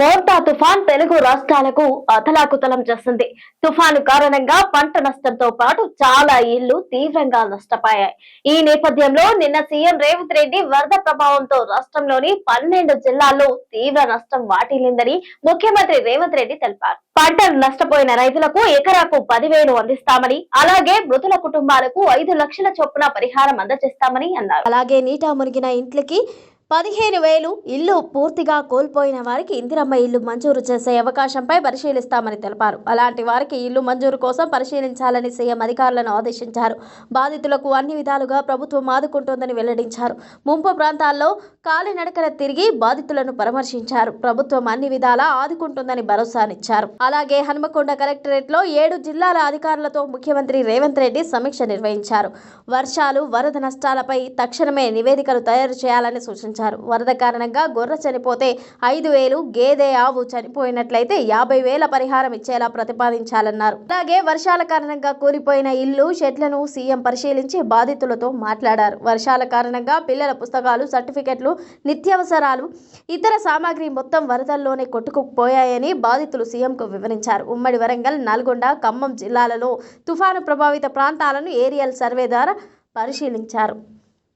మోర్తా తుఫాన్ తెలుగు రాష్ట్రాలకు అతలాకుతలం చేసింది తుఫాను కారణంగా పంట నష్టంతో పాటు చాలా ఇళ్ళు తీవ్రంగా నష్టపోయాయి. ఈ నేపథ్యంలో నిన్న సీఎం రేవంత్ రెడ్డి వరద ప్రభావంతో రాష్ట్రంలోని పన్నెండు జిల్లాల్లో తీవ్ర నష్టం వాటిల్లిందని ముఖ్యమంత్రి రేవంత్ రెడ్డి తెలిపారు. పంటలు నష్టపోయిన రైతులకు ఎకరాకు పదివేలు అందిస్తామని అలాగే మృతుల కుటుంబాలకు ఐదు లక్షల చొప్పున పరిహారం అందజేస్తామని అన్నారు. అలాగే నీట మునిగిన ఇంట్లకి పదిహేను వేలు ఇల్లు పూర్తిగా కోల్పోయిన వారికి ఇందిరమ్మ ఇల్లు మంజూరు చేసే అవకాశంపై పరిశీలిస్తామని తెలిపారు. అలాంటి వారికి ఇల్లు మంజూరు కోసం పరిశీలించాలని సీఎం అధికారులను ఆదేశించారు. బాధితులకు అన్ని విధాలుగా ప్రభుత్వం ఆదుకుంటోందని వెల్లడించారు. ముంపు ప్రాంతాల్లో కాలినడకన తిరిగి బాధితులను పరామర్శించారు. ప్రభుత్వం అన్ని విధాలా ఆదుకుంటుందని భరోసానిచ్చారు. అలాగే హనుమకొండ కలెక్టరేట్లో ఏడు జిల్లాల అధికారులతో ముఖ్యమంత్రి రేవంత్ రెడ్డి సమీక్ష నిర్వహించారు. వర్షాలు వరద నష్టాలపై తక్షణమే నివేదికలు తయారు చేయాలని సూచించారు. వరద కారణంగా గొర్రె చనిపోతే ఐదు వేలు గేదె ఆవు చనిపోయినట్లయితే యాభై వేల పరిహారం ఇచ్చేలా ప్రతిపాదించాలన్నారు. అలాగే వర్షాల కారణంగా కూలిపోయిన ఇల్లు షెడ్లను సీఎం పరిశీలించి బాధితులతో మాట్లాడారు. వర్షాల కారణంగా పిల్లల పుస్తకాలు సర్టిఫికెట్లు నిత్యావసరాలు ఇతర సామాగ్రి మొత్తం వరదల్లోనే కొట్టుకుపోయాయని బాధితులు సీఎంకు వివరించారు. ఉమ్మడి వరంగల్ నల్గొండ ఖమ్మం జిల్లాలలో తుఫాను ప్రభావిత ప్రాంతాలను ఏరియల్ సర్వే ద్వారా పరిశీలించారు.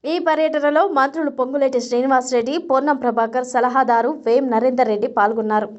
ఈ పర్యటనలో మంత్రులు పొంగులేటి శ్రీనివాసరెడ్డి పొన్నం ప్రభాకర్ సలహాదారు వేం నరేందర్ రెడ్డి పాల్గొన్నారు.